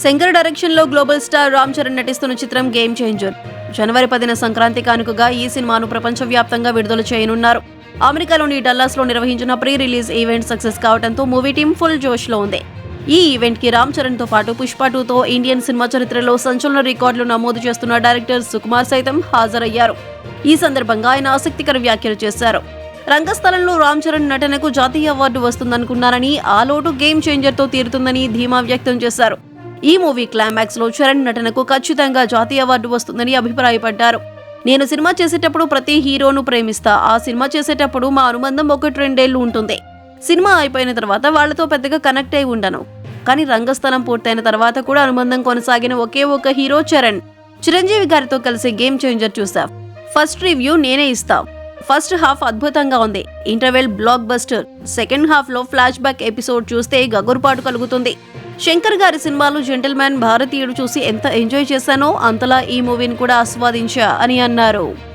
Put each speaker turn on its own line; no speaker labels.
శంకర్ డైరెక్షన్లో global star Ram Charan నటిస్తున్న చిత్రం గేమ్ చేంజర్. జనవరి పదిన సంక్రాంతి కానుకగా ఈ సినిమాను ప్రపంచవ్యాప్తంగా విడుదల చేయనున్నారు. అమెరికాలోని డల్లాస్లో నిర్వహించిన ప్రీ రిలీజ్ ఈవెంట్ సక్సెస్ కావడంతో మూవీ టీం ఫుల్ జోష్లో ఉంది. ఈ ఈవెంట్కి రామ్ చరణ్తో పాటు పుష్ప టూతో ఇండియన్ సినిమా చరిత్రలో సంచలన రికార్డులు నమోదు చేస్తున్న డైరెక్టర్ సుకుమార్ సైతం హాజరయ్యారు. ఈ సందర్భంగా ఆయన ఆసక్తికర వ్యాఖ్యలు చేశారు. రంగస్థలంలో రామ్ చరణ్ నటనకు జాతీయ అవార్డు వస్తుందనుకున్నారని ఆ లోటు గేమ్ చేంజర్తో తీరుతుందని ధీమా వ్యక్తం చేశారు. ఈ మూవీ క్లైమాక్స్లో చరణ్ నటనకు ఖచ్చితంగా జాతీయ అవార్డు వస్తుందని అభిప్రాయపడ్డారు. నేను సినిమా చేసేటప్పుడు ప్రతి హీరోను ప్రేమిస్తా ఆ సినిమా చేసేటప్పుడు మా అనుబంధం ఒకటి రెండేళ్ళు ఉంటుంది. సినిమా అయిపోయిన తర్వాత వాళ్ళతో పెద్దగా కనెక్ట్ అయి ఉండను. కానీ రంగస్థలం పూర్తయిన తర్వాత కూడా అనుబంధం కొనసాగిన ఒకే ఒక హీరో చరణ్. చిరంజీవి గారితో కలిసి గేమ్ చేంజర్ చూసా ఫస్ట్ రివ్యూ నేనే ఇస్తా. ఫస్ట్ హాఫ్ అద్భుతంగా ఉంది. ఇంటర్వెల్ బ్లాక్ బస్టర్ సెకండ్ హాఫ్లో ఫ్లాష్ బ్యాక్ ఎపిసోడ్ చూస్తే గగురుపాటు కలుగుతుంది. శంకర్ గారి సినిమాలు జెంటిల్మ్యాన్ భారతీయుడు చూసి ఎంత ఎంజాయ్ చేశానో అంతలా ఈ మూవీని కూడా ఆస్వాదించా అని అన్నారు.